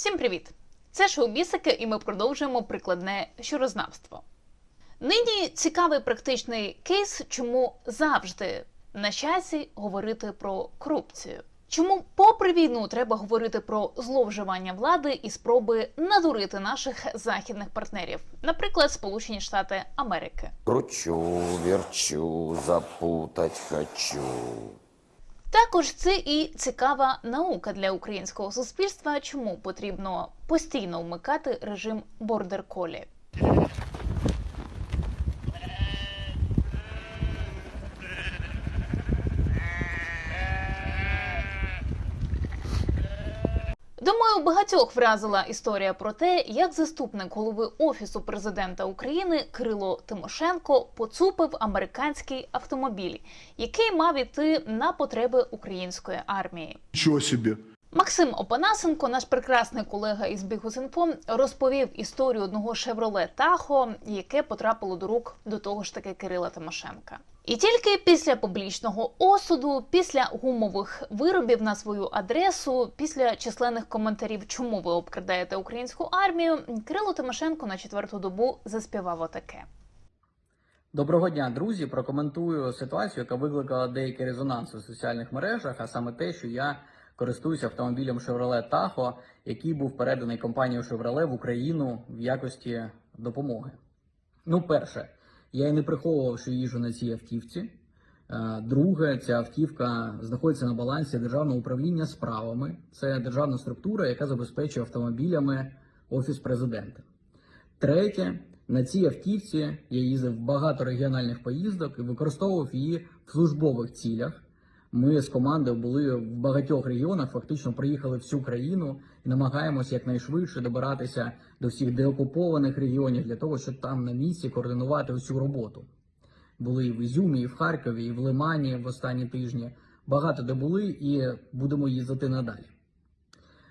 Всім привіт! Це шоу Бісики, і ми продовжуємо прикладне щурознавство. Нині цікавий практичний кейс, чому завжди на часі говорити про корупцію. Чому, попри війну, треба говорити про зловживання влади і спроби надурити наших західних партнерів, наприклад, Сполучені Штати Америки. Кручу, верчу, запутать хочу. Також це і цікава наука для українського суспільства, чому потрібно постійно вмикати режим бордер Багатьох вразила історія про те, як заступник голови офісу президента України Крило Тимошенко поцупив американський автомобіль, який мав іти на потреби української армії. Чого себе. Максим Опанасенко, наш прекрасний колега із Бігусінфо, розповів історію одного Chevrolet Tahoe, яке потрапило до рук до того ж таки Кирила Тимошенка. І тільки після публічного осуду, після гумових виробів на свою адресу, після численних коментарів, чому ви обкрадаєте українську армію, Кирило Тимошенко на четверту добу заспівав отаке. Доброго дня, друзі. Прокоментую ситуацію, яка викликала деякий резонанс у соціальних мережах, а саме те, що я користуюся автомобілем Chevrolet Tahoe, який був переданий компанією Chevrolet в Україну в якості допомоги. Ну, перше, я і не приховував, що їжу на цій автівці. Е, Друге, ця автівка знаходиться на балансі державного управління справами. Це державна структура, яка забезпечує автомобілями офіс президента. Третє, на цій автівці я їздив в багато регіональних поїздок і використовував її в службових цілях. Ми з командою були в багатьох регіонах, фактично проїхали всю країну і намагаємося якнайшвидше добиратися до всіх деокупованих регіонів для того, щоб там на місці координувати усю роботу. Були і в Ізюмі, і в Харкові, і в Лимані в останні тижні. Багато де були і будемо їздити надалі.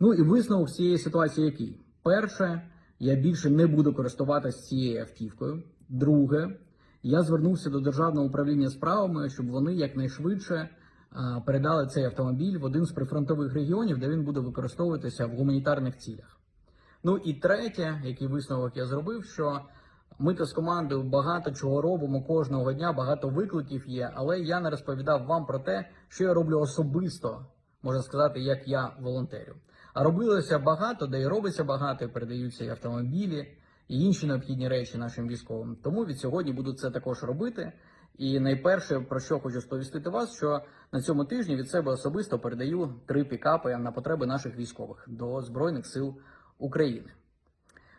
Ну і висновок цієї ситуації який? Перше, я більше не буду користуватися цією автівкою. Друге, я звернувся до державного управління справами, щоб вони якнайшвидше передали цей автомобіль в один з прифронтових регіонів, де він буде використовуватися в гуманітарних цілях. Ну і третє, який висновок я зробив, що ми то з командою багато чого робимо кожного дня, багато викликів є, але я не розповідав вам про те, що я роблю особисто, можна сказати, як я волонтерю. А робилося багато, де і робиться багато, і передаються і автомобілі, і інші необхідні речі нашим військовим. Тому від сьогодні буду це також робити. І найперше, про що хочу сповістити вас, що на цьому тижні від себе особисто передаю три пікапи на потреби наших військових до Збройних сил України.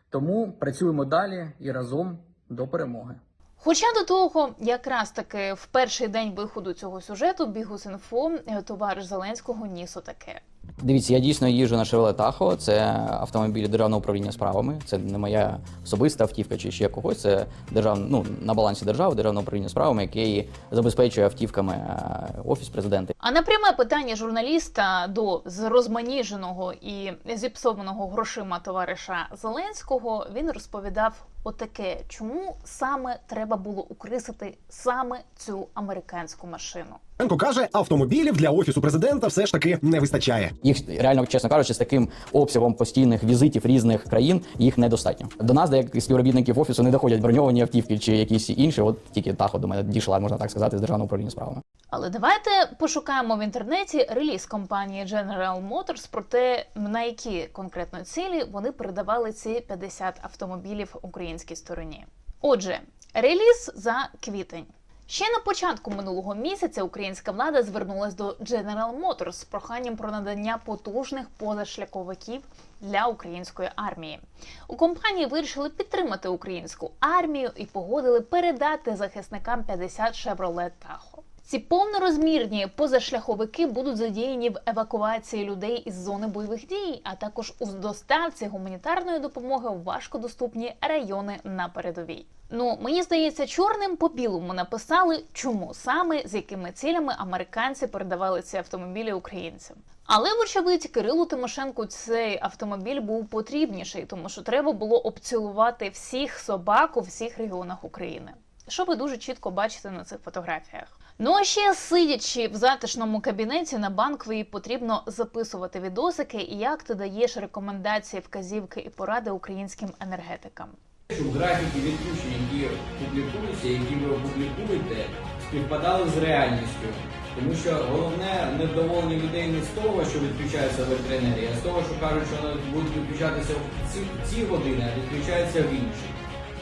Тому працюємо далі і разом до перемоги. Хоча до того, якраз таки в перший день виходу цього сюжету Бігус.Інфо е, товариш Зеленського ніс отаке. Дивіться, я дійсно їжджу на Chevrolet Tahoe, це автомобіль державного управління справами. Це не моя особиста автівка чи ще когось. Це держав, ну, на балансі держави, державного управління справами, який забезпечує автівками е, офіс президента. А на пряме питання журналіста до зрозманіженого і зіпсованого грошима товариша Зеленського він розповідав отаке, чому саме треба було укрисити саме цю американську машину. Ленко каже, автомобілів для офісу президента все ж таки не вистачає. Їх реально, чесно кажучи, з таким обсягом постійних візитів різних країн їх недостатньо. До нас, деяких співробітників офісу, не доходять броньовані автівки чи якісь інші. От тільки Tahoe до мене дійшла, можна так сказати, з державного управління справами. Але давайте пошукаємо в інтернеті реліз компанії General Motors про те, на які конкретно цілі вони передавали ці 50 автомобілів українській стороні. Отже, реліз за квітень. Ще на початку минулого місяця українська влада звернулася до General Motors з проханням про надання потужних позашляховиків для української армії. У компанії вирішили підтримати українську армію і погодили передати захисникам 50 Chevrolet Tahoe. Ці повнорозмірні позашляховики будуть задіяні в евакуації людей із зони бойових дій, а також у доставці гуманітарної допомоги в важкодоступні райони на передовій. Ну мені здається, чорним по білому написали, чому саме з якими цілями американці передавали ці автомобілі українцям. Але, вочевидь, Кирилу Тимошенку цей автомобіль був потрібніший, тому що треба було обцілувати всіх собак у всіх регіонах України. Що ви дуже чітко бачите на цих фотографіях. Ну а ще сидячи в затишному кабінеті на банковій, потрібно записувати відосики, як ти даєш рекомендації, вказівки і поради українським енергетикам. Графіки відключень, які публікуються, які ви опублікуєте, співпадали з реальністю. Тому що головне невдоволення людей не з того, що відключається електроенергія, а з того, що кажуть, що вона буде відключатися в ці, ці години, а відключається в інші.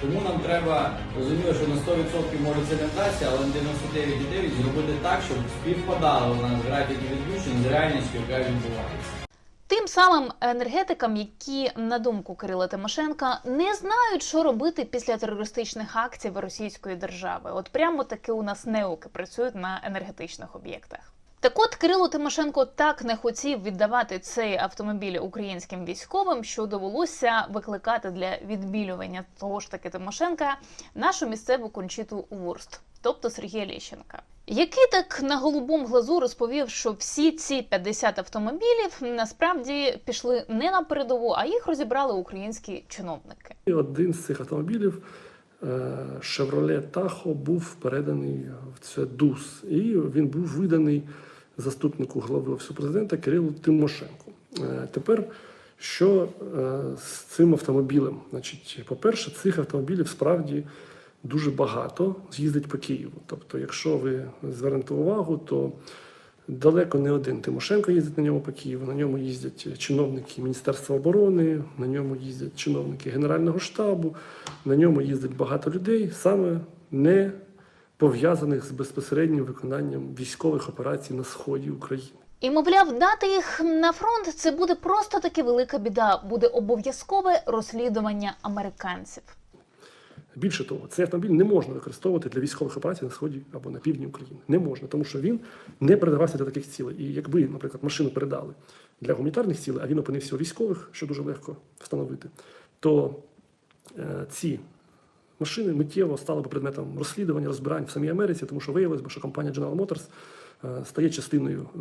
Тому нам треба розуміти, що на 100% може це не вдасться, але на 99,9 зробити так, щоб співпадали у нас графіки відключень з реальністю, яка відбувається. Тим самим енергетикам, які, на думку Кирила Тимошенка, не знають, що робити після терористичних акцій російської держави. От прямо таки у нас неуки працюють на енергетичних об'єктах. Так от Кирило Тимошенко так не хотів віддавати цей автомобіль українським військовим, що довелося викликати для відбілювання того ж таки Тимошенка нашу місцеву кончиту Вурст, тобто Сергія Лещенка. Який так на голубому глазу розповів, що всі ці 50 автомобілів насправді пішли не на передову, а їх розібрали українські чиновники. І один з цих автомобілів е, Chevrolet Tahoe був переданий в це ДУС, і він був виданий заступнику голови офісу президента Кирилу Тимошенку. Е, Тепер що е, з цим автомобілем? Значить, по-перше, цих автомобілів справді дуже багато їздить по Києву. Тобто, якщо ви звернете увагу, то Далеко не один Тимошенко їздить на ньому по Києву. На ньому їздять чиновники Міністерства оборони, на ньому їздять чиновники Генерального штабу, на ньому їздить багато людей, саме не пов'язаних з безпосереднім виконанням військових операцій на сході України. І мовляв, дати їх на фронт це буде просто таки велика біда. Буде обов'язкове розслідування американців. Більше того, цей автомобіль не можна використовувати для військових операцій на сході або на півдні України. Не можна, тому що він не передавався для таких цілей. І якби, наприклад, машину передали для гуманітарних цілей, а він опинився у військових, що дуже легко встановити, то е, ці машини миттєво стали б предметом розслідування, розбирань в самій Америці, тому що виявилось би, що компанія General Motors е, стає частиною е,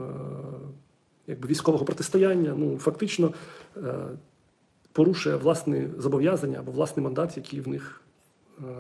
якби військового протистояння. Ну фактично е, порушує власні зобов'язання або власний мандат, який в них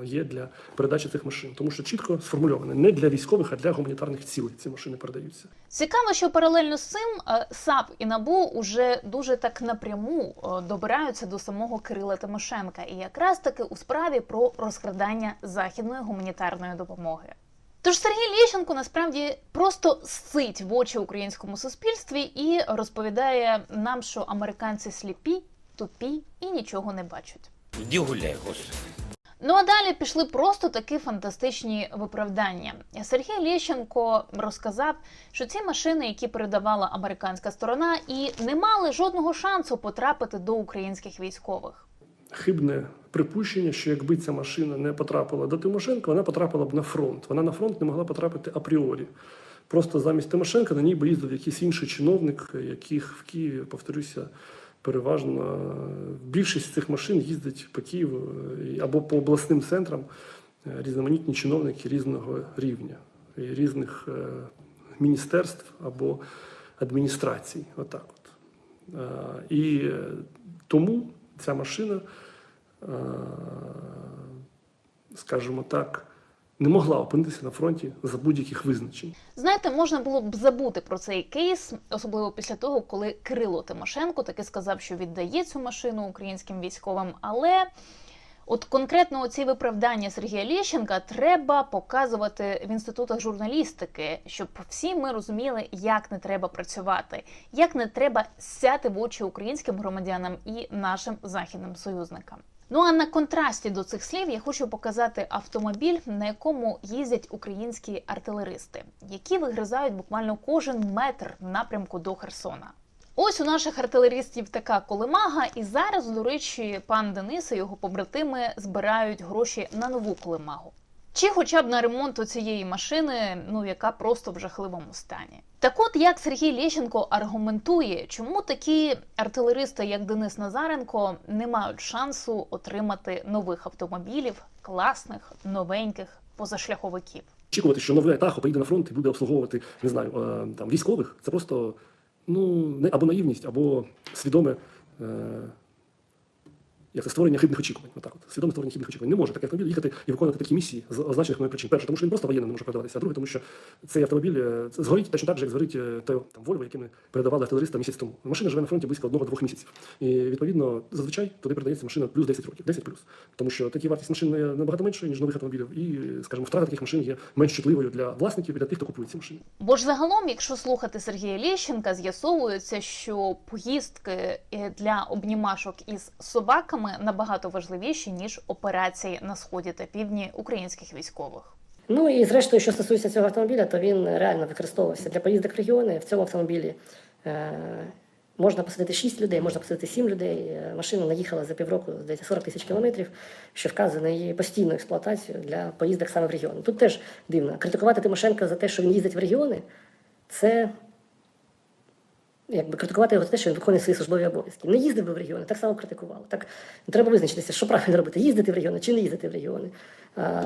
є для передачі цих машин, тому що чітко сформульовано не для військових, а для гуманітарних цілей ці машини передаються. Цікаво, що паралельно з цим е, САП і НАБУ уже дуже так напряму е, добираються до самого Кирила Тимошенка, і якраз таки у справі про розкрадання західної гуманітарної допомоги. Тож Сергій Лєщенко насправді просто сцить в очі українському суспільстві і розповідає нам, що американці сліпі, тупі і нічого не бачать. Иди гуляй, господи. Ну а далі пішли просто такі фантастичні виправдання. Сергій Лєщенко розказав, що ці машини, які передавала американська сторона, і не мали жодного шансу потрапити до українських військових. Хибне припущення, що якби ця машина не потрапила до Тимошенка, вона потрапила б на фронт. Вона на фронт не могла потрапити апріорі. Просто замість Тимошенка на ній би їздив якийсь інший чиновник, яких в Києві, повторюся, переважно більшість цих машин їздить по Києву е, або по обласним центрам е, різноманітні чиновники різного рівня, різних е, міністерств або адміністрацій. Отак от. І тому ця машина, скажімо так, не могла опинитися на фронті за будь-яких визначень. Знаєте, можна було б забути про цей кейс, особливо після того, коли Кирило Тимошенко таки сказав, що віддає цю машину українським військовим. Але от конкретно ці виправдання Сергія Лєщенка треба показувати в інститутах журналістики, щоб всі ми розуміли, як не треба працювати, як не треба сяти в очі українським громадянам і нашим західним союзникам. Ну а на контрасті до цих слів я хочу показати автомобіль, на якому їздять українські артилеристи, які вигризають буквально кожен метр в напрямку до Херсона. Ось у наших артилеристів така колемага, і зараз, до речі, пан Денис і його побратими збирають гроші на нову колемагу. Чи хоча б на ремонт цієї машини, ну яка просто в жахливому стані. Так от як Сергій Лєщенко аргументує, чому такі артилеристи, як Денис Назаренко, не мають шансу отримати нових автомобілів, класних, новеньких позашляховиків. Очікувати, що нове Тахо поїде на фронт і буде обслуговувати, не знаю, е, там військових, це просто ну, не або наївність, або свідоме е, Як це створення хибних очікувань. Отак от. Свідоме створення хибних очікувань. Не може такий автомобіль їхати і виконувати такі місії з означених мною причин. Перше, тому що він просто воєнним не може продаватися, а друге, тому що цей автомобіль е, згорить точно так же, як згорить е, той там Volvo, який ми передавали артилеристам місяць тому. Машина живе на фронті близько одного-двох місяців. І відповідно, зазвичай туди передається машина плюс 10 років, 10 плюс. Тому що такі вартість машин набагато менше, ніж нових автомобілів. І, скажімо, втрата таких машин є менш чутливою для власників і для тих, хто купує ці машини. Бо ж загалом, якщо слухати Сергія Лещенка, з'ясовується, що поїздки е, для обнімашок із собаками набагато важливіші ніж операції на сході та півдні українських військових. Ну і зрештою, що стосується цього автомобіля, то він реально використовувався для поїздок в регіони. В цьому автомобілі е, можна посадити 6 людей, можна посадити 7 людей. Е, Машина наїхала за півроку, здається, 40 тисяч кілометрів, що вказує на її постійну експлуатацію для поїздок саме в регіони. Тут теж дивно. Критикувати Тимошенка за те, що він їздить в регіони, це якби критикувати його за те, що він виконує свої службові обов'язки. Не їздив би в регіони, так само критикували. Так треба визначитися, що правильно робити: їздити в регіони чи не їздити в регіони. А,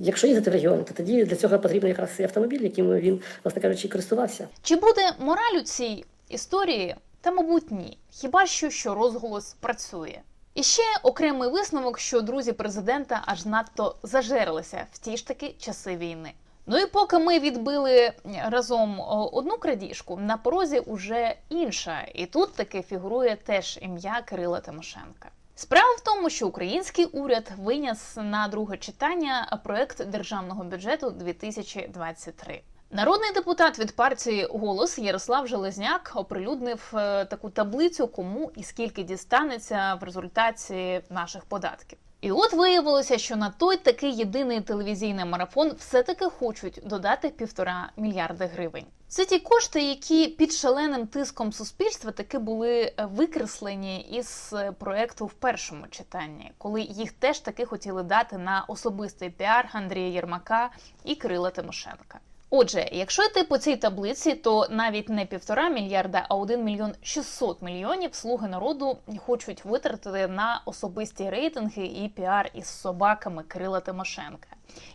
якщо їздити в регіони, то тоді для цього потрібен якраз і автомобіль, яким він, власне кажучи, користувався. Чи буде мораль у цій історії? Та, мабуть, ні. Хіба що, що розголос працює. І ще окремий висновок, що друзі президента аж надто зажерлися в ті ж таки часи війни. Ну і поки ми відбили разом одну крадіжку, на порозі уже інша, і тут таки фігурує теж ім'я Кирила Тимошенка. Справа в тому, що український уряд виніс на друге читання проект державного бюджету 2023. Народний депутат від партії Голос Ярослав Железняк оприлюднив е, таку таблицю, кому і скільки дістанеться в результаті наших податків. І от виявилося, що на той такий єдиний телевізійний марафон все-таки хочуть додати півтора мільярди гривень. Це ті кошти, які під шаленим тиском суспільства таки були е, викреслені із е, проекту в першому читанні, коли їх теж таки хотіли дати на особистий піар Андрія Єрмака і Кирила Тимошенка. Отже, якщо йти по цій таблиці, то навіть не півтора мільярда, а 1 мільйон 600 мільйонів слуги народу хочуть витратити на особисті рейтинги і піар із собаками Кирила Тимошенка.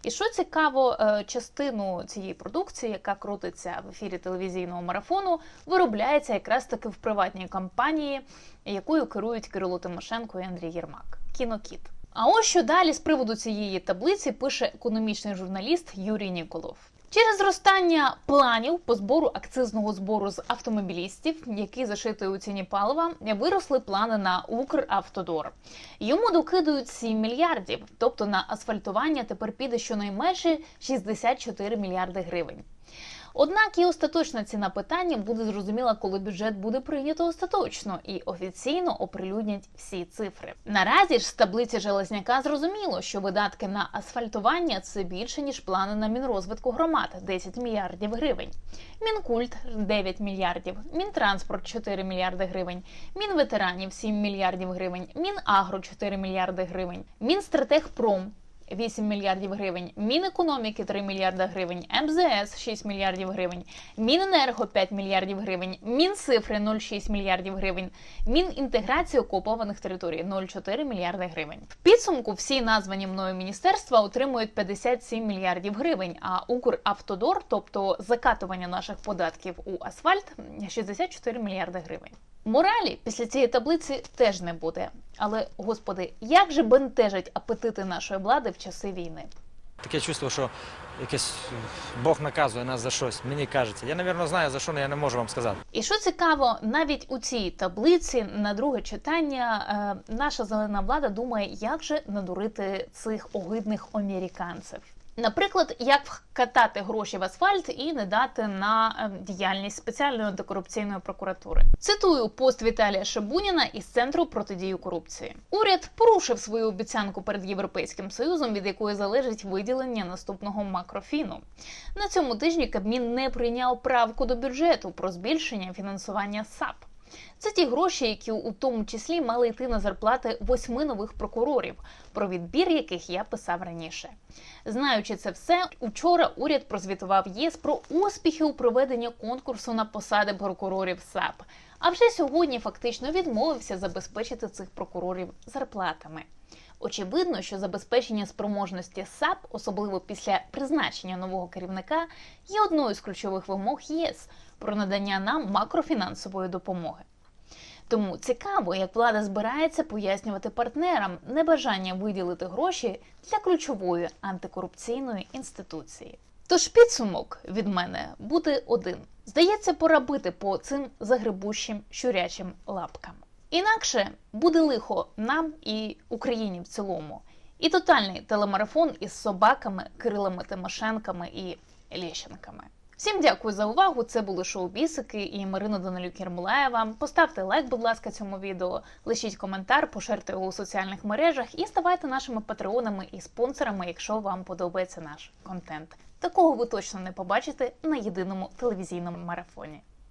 І що цікаво, е, частину цієї продукції, яка крутиться в ефірі телевізійного марафону, виробляється якраз таки в приватній компанії, якою керують Кирило Тимошенко і Андрій Єрмак. Кінокіт. А ось що далі з приводу цієї таблиці пише економічний журналіст Юрій Ніколов. Через зростання планів по збору акцизного збору з автомобілістів, які зашити у ціні палива, виросли плани на Укравтодор. Йому докидують 7 мільярдів, тобто на асфальтування тепер піде щонайменше 64 мільярди гривень. Однак і остаточна ціна питання буде зрозуміла, коли бюджет буде прийнято остаточно і офіційно оприлюднять всі цифри. Наразі ж з таблиці Железняка зрозуміло, що видатки на асфальтування це більше ніж плани на мінрозвитку громад 10 мільярдів гривень. Мінкульт 9 мільярдів, Мінтранспорт 4 мільярди гривень, Мінветеранів 7 мільярдів гривень, Мінагро 4 мільярди гривень, Мінстратегпром 8 мільярдів гривень, Мінекономіки 3 мільярда гривень, МЗС 6 мільярдів гривень, Міненерго 5 мільярдів гривень, Мінцифри 0,6 мільярдів гривень, Мінінтеграції окупованих територій 0,4 мільярди гривень. В підсумку всі названі мною міністерства отримують 57 мільярдів гривень, а Укравтодор, тобто закатування наших податків у асфальт, 64 мільярди гривень. Моралі після цієї таблиці теж не буде. Але, господи, як же бентежать апетити нашої влади в часи війни? Таке чувство, що якесь е, Бог наказує нас за щось, мені кажеться. Я, напевно, знаю за що, але я не можу вам сказати. І що цікаво, навіть у цій таблиці на друге читання е, наша зелена влада думає, як же надурити цих огидних американців. Наприклад, як вкатати гроші в асфальт і не дати на е, діяльність спеціальної антикорупційної прокуратури. Цитую пост Віталія Шабуніна із центру протидії корупції. Уряд порушив свою обіцянку перед європейським союзом, від якої залежить виділення наступного макрофіну. На цьому тижні Кабмін не прийняв правку до бюджету про збільшення фінансування САП. Це ті гроші, які у тому числі мали йти на зарплати восьми нових прокурорів, про відбір яких я писав раніше. Знаючи це все, учора уряд прозвітував ЄС про успіхи у проведенні конкурсу на посади прокурорів САП. А вже сьогодні фактично відмовився забезпечити цих прокурорів зарплатами. Очевидно, що забезпечення спроможності САП, особливо після призначення нового керівника, є одною з ключових вимог ЄС про надання нам макрофінансової допомоги. Тому цікаво, як влада збирається пояснювати партнерам небажання виділити гроші для ключової антикорупційної інституції. Тож підсумок від мене буде один: здається, пора бити по цим загребущим щурячим лапкам. Інакше буде лихо нам і Україні в цілому. І тотальний телемарафон із собаками, Кирилами Тимошенками і Лєщенками. Всім дякую за увагу. Це були шоу Бісики і Марина Данилюк Єрмолаєва. Поставте лайк, будь ласка, цьому відео, лишіть коментар, поширте його у соціальних мережах і ставайте нашими патреонами і спонсорами, якщо вам подобається наш контент. Такого ви точно не побачите на єдиному телевізійному марафоні.